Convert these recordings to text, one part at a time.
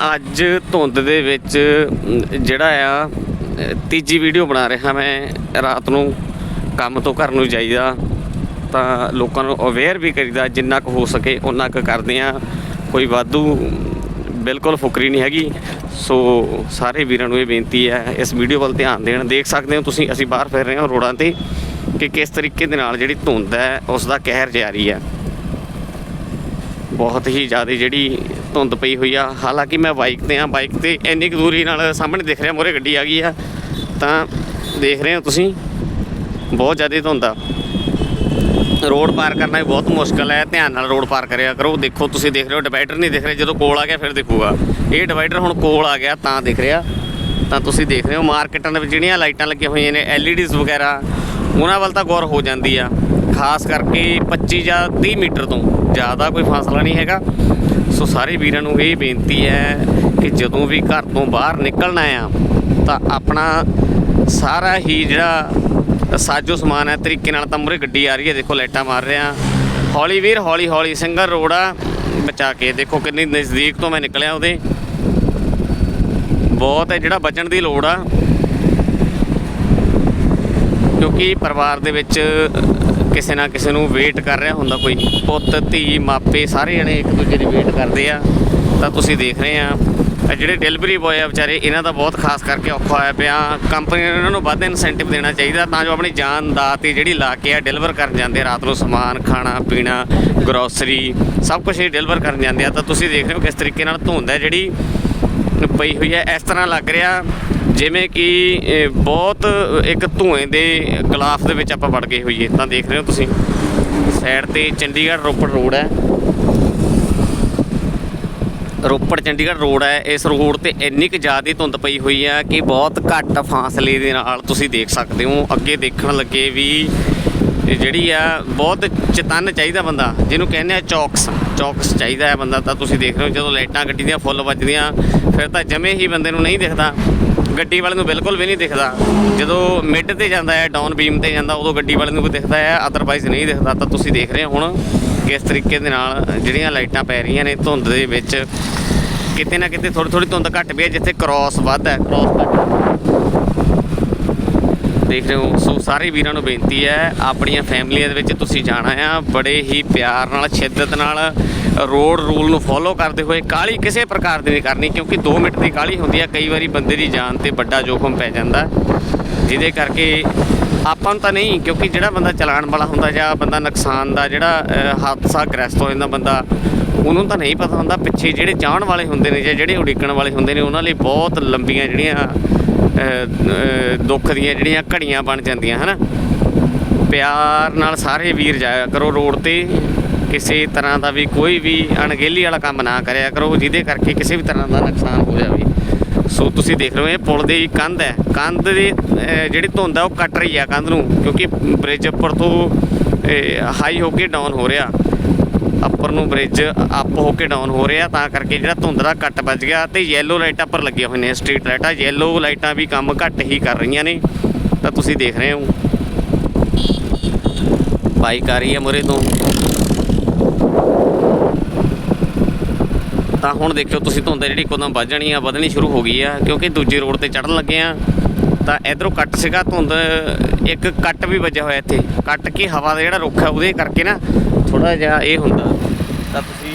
ਅੱਜ ਧੁੰਦ ਦੇ ਵਿੱਚ ਜਿਹੜਾ ਆ ਤੀਜੀ ਵੀਡੀਓ ਬਣਾ ਰਿਹਾ ਮੈਂ ਰਾਤ ਨੂੰ ਕੰਮ ਤੋਂ ਘਰ ਨੂੰ ਜਾਈਦਾ, ਤਾਂ ਲੋਕਾਂ ਨੂੰ ਅਵੇਅਰ ਵੀ ਕਰੀਦਾ, ਜਿੰਨਾ ਕੁ ਹੋ ਸਕੇ ਉਹਨਾਂ ਕੁ ਕਰਦੇ ਆ। ਕੋਈ ਵਾਧੂ ਬਿਲਕੁਲ ਫੁਕਰੀ ਨਹੀਂ ਹੈਗੀ। ਸੋ ਸਾਰੇ ਵੀਰਾਂ ਨੂੰ ਇਹ ਬੇਨਤੀ ਹੈ, ਇਸ ਵੀਡੀਓ ਵੱਲ ਧਿਆਨ ਦੇਣ। ਦੇਖ ਸਕਦੇ ਹੋ ਤੁਸੀਂ, ਅਸੀਂ ਬਾਹਰ ਫਿਰ ਰਹੇ ਹਾਂ ਰੋਡਾਂ ਤੇ, ਕਿ ਕਿਸ ਤਰੀਕੇ ਦੇ ਨਾਲ ਜਿਹੜੀ ਧੁੰਦ ਹੈ ਉਸ ਦਾ ਕਹਿਰ ਜਾਰੀ ਹੈ। ਬਹੁਤ ਹੀ ਜ਼ਿਆਦਾ ਜਿਹੜੀ ਧੁੰਦ ਪਈ ਹੋਈ ਆ। ਹਾਲਾਂਕਿ ਮੈਂ ਬਾਈਕ ਤੇ ਆ ਬਾਈਕ ਤੇ ਇੰਨੀ ਕੁ ਦੂਰੀ ਨਾਲ ਸਾਹਮਣੇ ਦਿਖ ਰਿਹਾ ਮੋਰੇ ਗੱਡੀ ਆ ਗਈ ਆ। ਤਾਂ ਦੇਖ ਰਹੇ ਹੋ ਤੁਸੀਂ, ਬਹੁਤ ਜ਼ਿਆਦਾ ਧੁੰਦ ਆ। ਰੋਡ ਪਾਰ ਕਰਨਾ ਵੀ ਬਹੁਤ ਮੁਸ਼ਕਲ ਹੈ, ਧਿਆਨ ਨਾਲ ਰੋਡ ਪਾਰ ਕਰਿਆ ਕਰੋ। ਦੇਖੋ, ਤੁਸੀਂ ਦੇਖ ਰਹੇ ਹੋ ਡਿਵਾਈਡਰ ਨਹੀਂ ਦਿਖ ਰਿਹਾ, ਜਦੋਂ ਕੋਲ ਆ ਗਿਆ ਫਿਰ ਦਿਖੂਗਾ। ਇਹ ਡਿਵਾਈਡਰ ਹੁਣ ਕੋਲ ਆ ਗਿਆ, ਤਾਂ ਦਿਖ ਰਿਹਾ। ਤਾਂ ਤੁਸੀਂ ਦੇਖ ਰਹੇ ਹੋ, ਮਾਰਕੀਟਾਂ ਦੇ ਵਿੱਚ ਜਿਹੜੀਆਂ ਲਾਈਟਾਂ ਲੱਗੀਆਂ ਹੋਈਆਂ ਨੇ ਐਲਈਡੀਜ਼ ਵਗੈਰਾ, ਉਹਨਾਂ ਵੱਲ ਤਾਂ ਗੌਰ ਹੋ ਜਾਂਦੀ ਆ। ਖਾਸ ਕਰਕੇ 25 ਜਾਂ 30 ਮੀਟਰ ਤੋਂ, ਜ਼ਿਆਦਾ ਕੋਈ ਫਾਸਲਾ ਨਹੀਂ ਹੈਗਾ। ਸੋ ਸਾਰੇ ਵੀਰਾਂ ਨੂੰ ਇਹ ਬੇਨਤੀ ਹੈ ਕਿ ਜਦੋਂ ਵੀ ਘਰ ਤੋਂ ਬਾਹਰ ਨਿਕਲਣਾ ਆ, ਤਾਂ ਆਪਣਾ ਸਾਰਾ ਹੀ ਜਿਹੜਾ ਸਾਜੋ ਸਮਾਨ ਹੈ, ਤਰੀਕੇ ਨਾਲ ਤਾਂ ਮੂਹਰੇ ਗੱਡੀ ਆ ਰਹੀ ਹੈ। ਦੇਖੋ, ਲਾਈਟਾਂ ਮਾਰ ਰਿਹਾ। ਹੌਲੀ ਵੀਰ, ਹੌਲੀ ਹੌਲੀ ਸਿੰਗਲ ਰੋਡ ਆ। ਬਚਾ ਕੇ ਦੇਖੋ ਕਿੰਨੀ ਨਜ਼ਦੀਕ ਤੋਂ ਮੈਂ ਨਿਕਲਿਆ ਉਹਦੇ। ਬਹੁਤ ਹੈ, ਜਿਹੜਾ ਬਚਣ ਦੀ ਲੋੜ ਆ। ਕਿਉਂਕਿ ਪਰਿਵਾਰ ਦੇ ਵਿੱਚ ਕਿਸੇ ਨਾ ਕਿਸੇ ਨੂੰ ਵੇਟ ਕਰ ਰਿਹਾ ਹੁੰਦਾ ਕੋਈ। ਪੁੱਤ, ਧੀ, ਮਾਪੇ ਸਾਰੇ ਜਣੇ ਇੱਕ ਦੂਜੇ ਦੀ ਵੇਟ ਕਰਦੇ ਆ। ਤਾਂ ਤੁਸੀਂ ਦੇਖ ਰਹੇ ਆ ਜਿਹੜੇ ਡਿਲੀਵਰੀ ਬॉय ਆ ਵਿਚਾਰੇ, ਇਹਨਾਂ ਦਾ ਬਹੁਤ ਖਾਸ ਕਰਕੇ ਔਖਾ ਹੋਇਆ ਪਿਆ। ਕੰਪਨੀ ਨੇ ਇਹਨਾਂ ਨੂੰ ਵੱਧ ਇਨਸੈਂਟਿਵ ਦੇਣਾ ਚਾਹੀਦਾ, ਤਾਂ ਜੋ ਆਪਣੀ ਜਾਨ ਦਾ ਤੇ ਜਿਹੜੀ ਲਾ ਕੇ ਆ ਡਿਲੀਵਰ ਕਰਨ ਜਾਂਦੇ ਆ। ਰਾਤ ਨੂੰ ਸਮਾਨ, ਖਾਣਾ, ਪੀਣਾ ਗਰੋਸਰੀ ਸਭ ਕੁਝ ਇਹ ਡਿਲੀਵਰ ਕਰਨ ਜਾਂਦੇ ਆ। ਤਾਂ ਤੁਸੀਂ ਦੇਖ ਰਹੇ ਹੋ ਕਿਸ ਤਰੀਕੇ ਨਾਲ ਧੁੰਦ ਹੈ ਜਿਹੜੀ ਪਈ ਹੋਈ ਹੈ, ਇਸ ਤਰ੍ਹਾਂ ਲੱਗ ਰਿਹਾ। ਜਿਵੇਂ ਕਿ ਬਹੁਤ ਇੱਕ ਧੂਏ ਦੇ ਗਲਾਫ ਦੇ ਵਿੱਚ ਆਪਾਂ ਵੜ ਗਏ ਹੋਈਏ, ਤਾਂ ਦੇਖ ਰਹੇ ਹੋ ਤੁਸੀਂ। ਸਾਈਡ ਤੇ ਚੰਡੀਗੜ੍ਹ ਰੋਪੜ ਰੋਡ ਹੈ। ਰੋਪੜ ਚੰਡੀਗੜ੍ਹ ਰੋਡ ਹੈ। ਇਸ ਰੋਡ ਤੇ ਇੰਨੀ ਕੁ ਜ਼ਿਆਦਾ ਧੁੰਦ ਪਈ ਹੋਈ ਆ ਕਿ ਬਹੁਤ ਘੱਟ ਫਾਸਲੇ ਦੇ ਨਾਲ ਤੁਸੀਂ ਦੇਖ ਸਕਦੇ ਹੋ। ਅੱਗੇ ਦੇਖਣ ਲੱਗੇ ਵੀ ਜਿਹੜੀ ਆ, ਬਹੁਤ ਚਤਨ ਚਾਹੀਦਾ ਬੰਦਾ, ਜਿਹਨੂੰ ਕਹਿੰਦੇ ਆ ਚੌਕਸ। ਚੌਕਸ ਚਾਹੀਦਾ ਹੈ ਬੰਦਾ, ਤਾਂ ਤੁਸੀਂ ਦੇਖ ਰਹੇ ਹੋ ਜਦੋਂ ਲਾਈਟਾਂ ਗੱਡੀ ਦੀਆਂ ਫੁੱਲ ਵੱਜਦੀਆਂ, ਫਿਰ ਤਾਂ ਜਮੇ ਹੀ ਬੰਦੇ ਨੂੰ ਨਹੀਂ ਦਿਖਦਾ। ਗੱਡੀ ਵਾਲੇ ਨੂੰ ਬਿਲਕੁਲ ਵੀ ਨਹੀਂ ਦਿਖਦਾ। ਜਦੋਂ ਮਿਡ ਤੇ ਜਾਂਦਾ ਹੈ, ਡਾਊਨ ਬੀਮ ਤੇ ਜਾਂਦਾ, ਉਦੋਂ ਗੱਡੀ ਵਾਲੇ ਨੂੰ ਵੀ ਦਿਖਦਾ ਹੈ ਅਦਰਵਾਈਜ਼ ਨਹੀਂ ਦਿਖਦਾ। ਤਾਂ ਤੁਸੀਂ ਦੇਖ ਰਹੇ ਹੋ ਹੁਣ ਕਿਸ ਤਰੀਕੇ ਦੇ ਨਾਲ ਜਿਹੜੀਆਂ ਲਾਈਟਾਂ ਪੈ ਰਹੀਆਂ ਨੇ ਧੁੰਦ ਦੇ ਵਿੱਚ, ਕਿਤੇ ਨਾ ਕਿਤੇ ਥੋੜੀ ਥੋੜੀ ਧੁੰਦ ਘੱਟ ਪਈ ਹੈ, ਜਿੱਥੇ ਕ੍ਰਾਸ ਵੱਧ ਹੈ ਕ੍ਰਾਸ ਘੱਟ। ਦੇਖ ਰਹੇ ਹੋ। ਸੋ ਸਾਰੇ ਵੀਰਾਂ ਨੂੰ ਬੇਨਤੀ ਹੈ, ਆਪਣੀਆਂ ਫੈਮਲੀਆਂ ਦੇ ਵਿੱਚ ਤੁਸੀਂ ਜਾਣਾ ਆ। ਬੜੇ ਹੀ ਪਿਆਰ ਨਾਲ, ਸ਼ਿੱਦਤ ਨਾਲ ਰੋਡ ਰੂਲ ਨੂੰ ਫੋਲੋ ਕਰਦੇ ਹੋਏ ਕਾਲੀ ਕਿਸੇ ਪ੍ਰਕਾਰ ਦੀ ਨਹੀਂ ਕਰਨੀ, ਕਿਉਂਕਿ 2 ਮਿੰਟ ਦੀ ਕਾਲੀ ਹੁੰਦੀ ਆ। ਕਈ ਵਾਰੀ ਬੰਦੇ ਦੀ ਜਾਨ ਤੇ ਵੱਡਾ ਜੋਖਮ ਪੈ ਜਾਂਦਾ। ਜਿਹਦੇ ਕਰਕੇ ਆਪਾਂ ਨੂੰ ਤਾਂ ਨਹੀਂ, ਕਿਉਂਕਿ ਜਿਹੜਾ ਬੰਦਾ ਚਲਾਉਣ ਵਾਲਾ ਹੁੰਦਾ ਜਾਂ ਬੰਦਾ ਨੁਕਸਾਨ ਦਾ ਜਿਹੜਾ ਹਾਦਸਾ ਗ੍ਰਸਤ ਹੋ ਜਾਂਦਾ ਬੰਦਾ, ਉਹਨੂੰ ਤਾਂ ਨਹੀਂ ਪਤਾ ਹੁੰਦਾ। ਪਿੱਛੇ ਜਿਹੜੇ ਚਾਹਣ ਵਾਲੇ ਹੁੰਦੇ ਨੇ ਜਾਂ ਜਿਹੜੇ ਉਡੀਕਣ ਵਾਲੇ ਹੁੰਦੇ ਨੇ, ਉਹਨਾਂ ਲਈ ਬਹੁਤ ਲੰਬੀਆਂ ਜਿਹੜੀਆਂ ਦੁੱਖ ਦੀਆਂ ਜਿਹੜੀਆਂ ਘੜੀਆਂ ਬਣ ਜਾਂਦੀਆਂ, ਹਨਾ? ਪਿਆਰ ਨਾਲ ਸਾਰੇ ਵੀਰ ਜਾਇਆ ਕਰੋ ਰੋਡ ਤੇ, ਕਿਸੇ ਤਰ੍ਹਾਂ ਦਾ ਵੀ ਕੋਈ ਵੀ ਅਣਗਹਿਲੀ ਵਾਲਾ ਕੰਮ ਨਾ ਕਰਿਆ ਕਰੋ, ਜਿਹਦੇ ਕਰਕੇ ਕਿਸੇ ਵੀ ਤਰ੍ਹਾਂ ਦਾ ਨੁਕਸਾਨ ਹੋ ਜਾਵੇ। ਸੋ ਤੁਸੀਂ ਦੇਖ ਰਹੇ ਹੋ, ਇਹ ਪੁਲ ਦੀ ਕੰਧ ਹੈ। ਕੰਧ ਦੇ ਜਿਹੜੀ ਧੁੰਦ ਆ, ਉਹ ਕੱਟ ਰਹੀ ਆ ਕੰਧ ਨੂੰ, ਕਿਉਂਕਿ ਬ੍ਰਿਜ ਉੱਪਰ ਤੋਂ ਹਾਈ ਹੋ ਕੇ ਡਾਊਨ ਹੋ ਰਿਹਾ। ਅੱਪਰ ਨੂੰ ਬ੍ਰਿਜ ਅਪ ਹੋ ਕੇ ਡਾਊਨ ਹੋ ਰਿਹਾ, ਤਾਂ ਕਰਕੇ ਜਿਹੜਾ ਧੁੰਦ ਦਾ ਕੱਟ ਵੱਜ ਗਿਆ ਤੇ ਯੈਲੋ ਲਾਈਟਾਂ ਪਰ ਲੱਗੀਆਂ ਹੋਈਆਂ ਨੇ ਸਟਰੀਟ ਲਾਈਟਾਂ ਯੈਲੋ ਲਾਈਟਾਂ ਵੀ ਕੰਮ ਘੱਟ ਹੀ ਕਰ ਰਹੀਆਂ ਨੇ, ਤਾਂ ਤੁਸੀਂ ਦੇਖ ਰਹੇ ਹੋ। ਬਾਈਕ ਆ ਰਹੀ ਹੈ ਮੁਰੇ ਤੋਂ। ਤਾਂ ਹੁਣ ਦੇਖਿਓ ਤੁਸੀਂ ਧੁੰਦ ਜਿਹੜੀ ਇੱਕਦਮ ਵੱਧ ਜਾਣੀ ਆ, ਵਧਣੀ ਸ਼ੁਰੂ ਹੋ ਗਈ ਆ, ਕਿਉਂਕਿ ਦੂਜੇ ਰੋਡ ਤੇ ਚੜਨ ਲੱਗੇ ਆ। ਤਾਂ ਇਧਰੋਂ ਕੱਟ ਸੀਗਾ, ਧੁੰਦ, ਇੱਕ ਕੱਟ ਵੀ ਵੱਜਿਆ ਹੋਇਆ ਇੱਥੇ। ਕੱਟ ਕੇ ਹਵਾ ਦਾ ਜਿਹੜਾ ਰੁੱਖ ਹੈ ਉਹਦੇ ਕਰਕੇ ਨਾ ਥੋੜਾ ਜਿਹਾ ਇਹ ਹੁੰਦਾ। ਤਾਂ ਤੁਸੀਂ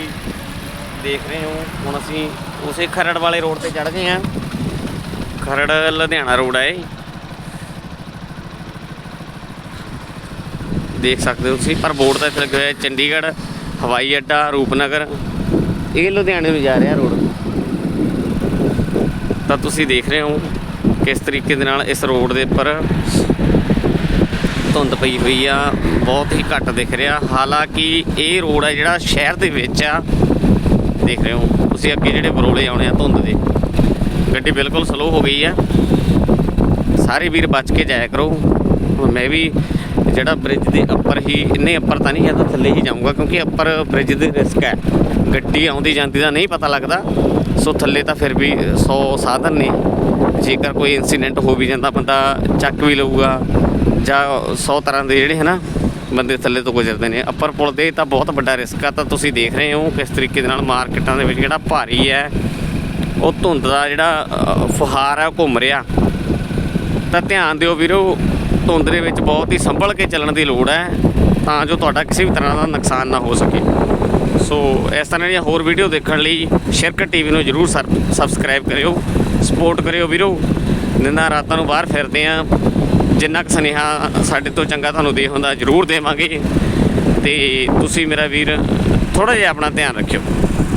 ਦੇਖ ਰਹੇ ਹੋ, ਹੁਣ ਅਸੀਂ ਉਸੇ ਖਰੜ ਵਾਲੇ ਰੋਡ ਤੇ ਚੜ ਗਏ ਆ ਖਰੜ ਲੁਧਿਆਣਾ ਰੋਡ ਹੈ ਦੇਖ ਸਕਦੇ ਹੋ ਤੁਸੀਂ, ਪਰ ਬੋਰਡ ਤਾਂ ਇੱਥੇ ਲੱਗਿਆ ਹੋਇਆ, ਚੰਡੀਗੜ੍ਹ, ਹਵਾਈ ਅੱਡਾ, ਰੂਪਨਗਰ। ਇਹ ਲੁਧਿਆਣੇ ਨੂੰ ਜਾ ਰਿਹਾ ਰੋਡ। ਤਾਂ ਤੁਸੀਂ ਦੇਖ ਰਹੇ ਹੋ ਕਿਸ ਤਰੀਕੇ ਦੇ ਨਾਲ ਇਸ ਰੋਡ ਦੇ ਉੱਪਰ ਧੁੰਦ ਪਈ ਹੋਈ ਆ, ਬਹੁਤ ਹੀ ਘੱਟ ਦਿਖ ਰਿਹਾ। ਹਾਲਾਂਕਿ ਇਹ ਰੋਡ ਆ ਜਿਹੜਾ ਸ਼ਹਿਰ ਦੇ ਵਿੱਚ ਆ। ਦੇਖ ਰਹੇ ਹੋ, ਤੁਸੀਂ ਅੱਗੇ ਜਿਹੜੇ ਬਰੋਲੇ ਆਉਣੇ ਆ ਧੁੰਦ ਦੇ। ਗੱਡੀ ਬਿਲਕੁਲ ਸਲੋ ਹੋ ਗਈ ਆ। ਸਾਰੇ ਵੀਰ ਬਚ ਕੇ ਜਾਇਆ ਕਰੋ। ਹੁਣ ਮੈਂ ਵੀ ਜਿਹੜਾ ਬ੍ਰਿਜ ਦੇ ਉੱਪਰ ਹੀ, ਇੰਨੇ ਉੱਪਰ ਤਾਂ ਨਹੀਂ ਜਾਂਦਾ ਥੱਲੇ ਹੀ ਜਾਊਂਗਾ, ਕਿਉਂਕਿ ਉੱਪਰ ਬ੍ਰਿਜ ਦੇ ਰਿਸਕ ਹੈ। ਗੱਡੀ ਆਉਂਦੀ ਜਾਂਦੀ ਦਾ ਨਹੀਂ ਪਤਾ ਲੱਗਦਾ। ਸੋ ਥੱਲੇ ਤਾਂ ਫਿਰ ਵੀ 100 ਸਾਧਨ ਨੇ। ਜੇਕਰ ਕੋਈ ਇਨਸੀਡੈਂਟ ਹੋ ਵੀ ਜਾਂਦਾ, ਬੰਦਾ ਚੱਕ ਵੀ ਲਊਗਾ ਜਾਂ 100 ਤਰ੍ਹਾਂ ਦੇ ਜਿਹੜੇ ਹਨਾ, ਬੰਦੇ ਥੱਲੇ ਤੋਂ ਗੁਜ਼ਰਦੇ ਨੇ। ਅੱਪਰ ਪੁਲ ਦੇ ਤਾਂ ਬਹੁਤ ਵੱਡਾ ਰਿਸਕ ਆ, ਤਾਂ ਤੁਸੀਂ ਦੇਖ ਰਹੇ ਹੋ ਕਿਸ ਤਰੀਕੇ ਦੇ ਨਾਲ ਮਾਰਕੀਟਾਂ ਦੇ ਵਿੱਚ ਜਿਹੜਾ ਭਾਰੀ ਹੈ, ਉਹ ਧੁੰਦ ਦਾ ਜਿਹੜਾ ਫੁਹਾਰ ਹੈ ਉਹ ਘੁੰਮ ਰਿਹਾ। ਤਾਂ ਧਿਆਨ ਦਿਓ ਵੀਰੋ, ਧੁੰਦ ਦੇ ਵਿੱਚ ਬਹੁਤ ਹੀ ਸੰਭਲ ਕੇ ਚੱਲਣ ਦੀ ਲੋੜ ਹੈ, ਤਾਂ ਜੋ ਤੁਹਾਡਾ ਕਿਸੇ ਵੀ ਤਰ੍ਹਾਂ ਦਾ ਨੁਕਸਾਨ ਨਾ ਹੋ ਸਕੇ। ਸੋ, ਇਸ ਤਰ੍ਹਾਂ ਦੀਆਂ ਹੋਰ ਵੀਡੀਓ ਦੇਖਣ ਲਈ ਸ਼ਿਰਕਤ ਟੀਵੀ ਨੂੰ ਜਰੂਰ ਸਬਸਕ੍ਰਾਈਬ ਕਰਿਓ। ਸਪੋਰਟ ਕਰਿਓ ਵੀਰੋ। ਦਿਨਾਂ ਰਾਤਾਂ ਨੂੰ ਬਾਹਰ ਫਿਰਦੇ ਆ। ਜਿੰਨਾ ਕੁ ਸੁਨੇਹਾ ਸਾਡੇ ਤੋਂ ਚੰਗਾ ਤੁਹਾਨੂੰ ਦੇ ਹੁੰਦਾ, ਜਰੂਰ ਦੇਵਾਂਗੇ। ਤੇ ਤੁਸੀਂ ਮੇਰਾ ਵੀਰ ਥੋੜਾ ਜਿਹਾ ਆਪਣਾ ਧਿਆਨ ਰੱਖਿਓ।